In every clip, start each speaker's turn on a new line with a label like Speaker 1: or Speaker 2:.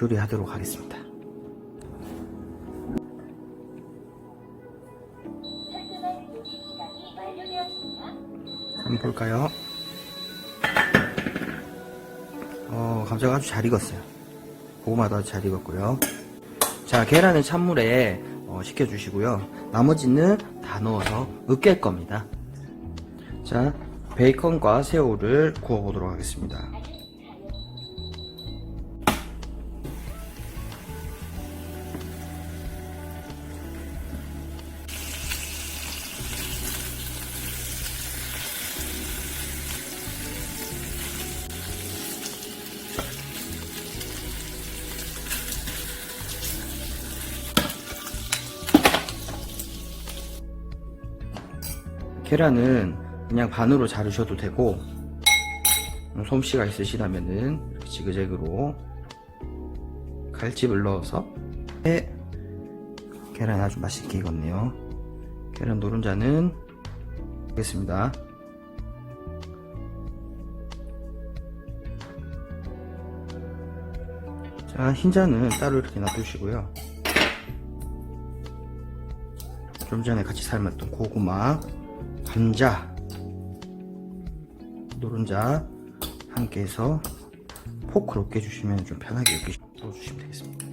Speaker 1: 요리하도록 하겠습니다. 한번 볼까요? 어, 감자가 아주 잘 익었어요. 고구마도 아주 잘 익었고요. 자, 계란은 찬물에 어, 식혀주시고요. 나머지는 다 넣어서 으깰 겁니다. 자, 베이컨과 새우를 구워보도록 하겠습니다. 계란은 그냥 반으로 자르셔도 되고 솜씨가 있으시다면은 지그재그로 칼집을 넣어서 에 계란 아주 맛있게 익었네요. 계란 노른자는 하겠습니다. 자 흰자는 따로 이렇게 놔두시고요. 좀 전에 같이 삶았던 고구마, 감자, 노른자 함께 해서 포크로 깨주시면 좀 편하게 이렇게 넣어주시면 되겠습니다.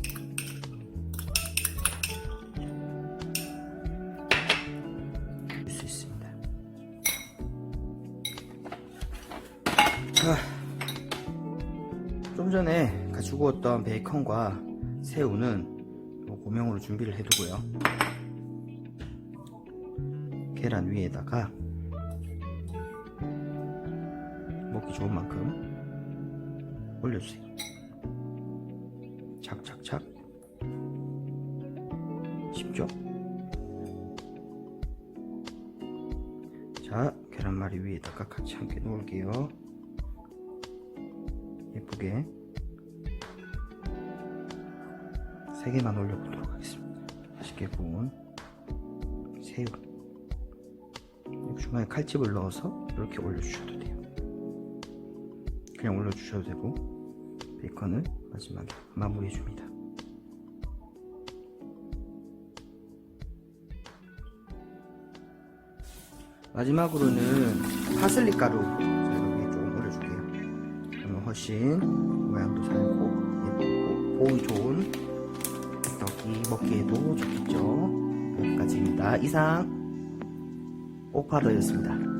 Speaker 1: 좀 전에 같이 구웠던 베이컨과 새우는 요 고명으로 준비를 해두고요. 계란 위에다가 먹기 좋은 만큼 올려주세요. 착착착. 쉽죠? 자, 계란말이 위에다가 같이 함께 놓을게요. 예쁘게 세 개만 올려보도록 하겠습니다. 맛있게 구운 새우. 중간에 칼집을 넣어서 이렇게 올려주셔도 돼요. 그냥 올려주셔도 되고 베이컨을 마지막에 마무리해줍니다. 마지막으로는 파슬리 가루 위에 조금 올려줄게요. 그러면 훨씬 모양도 살고 예쁘고 보온 좋은 떡이 먹기에도 좋겠죠. 여기까지입니다. 이상 오파더였습니다.